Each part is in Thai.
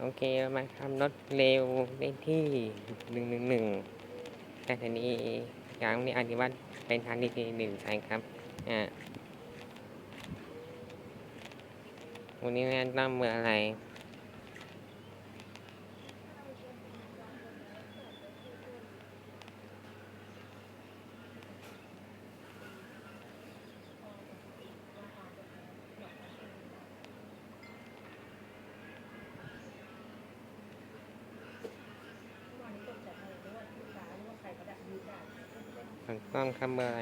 โอเคเรามาทำรถเร็วในที่หนึ่งหนึ่งหนึ่งแต่ทีนี้อย่างนี้อธิวัตเป็นทางที่หนึ่งใช่ครับอ่าวันนี้แนะนำเมืออะไร ถูกต้องครับเบอะไร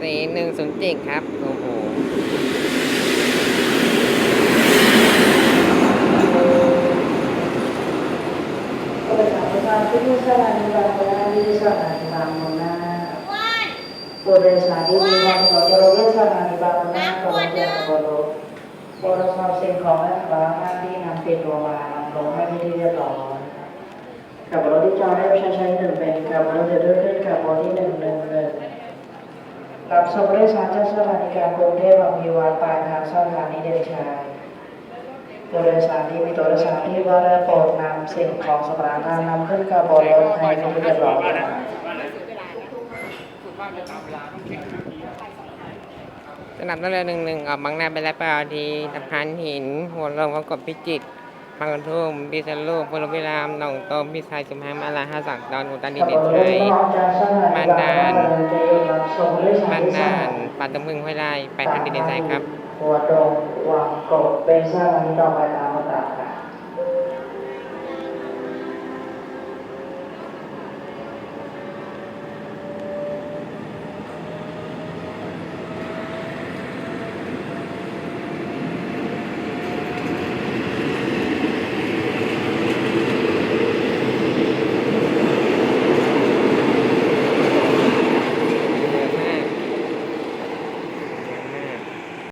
สี่หนึ่งศูนย์เจ็ดครับ โอ้โหผู้โดยสารที่มีความประสงค์จะลงเรือสถานีบา งนาขบวนเรือขบวนรถโปรดทราบสิ่งของและฝาท่านที่นำติดตัวมานำลงให้ที่เรียบร้อยขับรถที่จอดได้ประชาชนหนึ่งเป็นขับรถจะด้วยขึ้นขับรถที่หนึ่งหนึ่งหนึ่งรับส่งผู้โดยสารจากสถานีกลางกรุงเทพบางพีวานปลายทางสถานีเดชชัยผู้โดยสารที่มีตัวโดยสารที่ว่าและโปรดนำสิ่งของสำหรับการนำขึ้นขบวนรถให้ที่เรียบร้อย สนับรถเรือหนึ่งหนึ่งออกบางนาไปแล้วไปเอาทีสะพานหิน หัวลงก็กดพิจิตรบางกระทุ่มพิษณุโลกพลวิรามหนองตมพิชัยสุพรรณมาลาห้าสักดอนอุตรดิตถ์เด่นชัยบ้านด่านบ้านนานปัตตมึงห้วยไร่ไปทางดินเด่นชัยครับหัวดงวังกบเป็นสถานีต่อไปตามมาต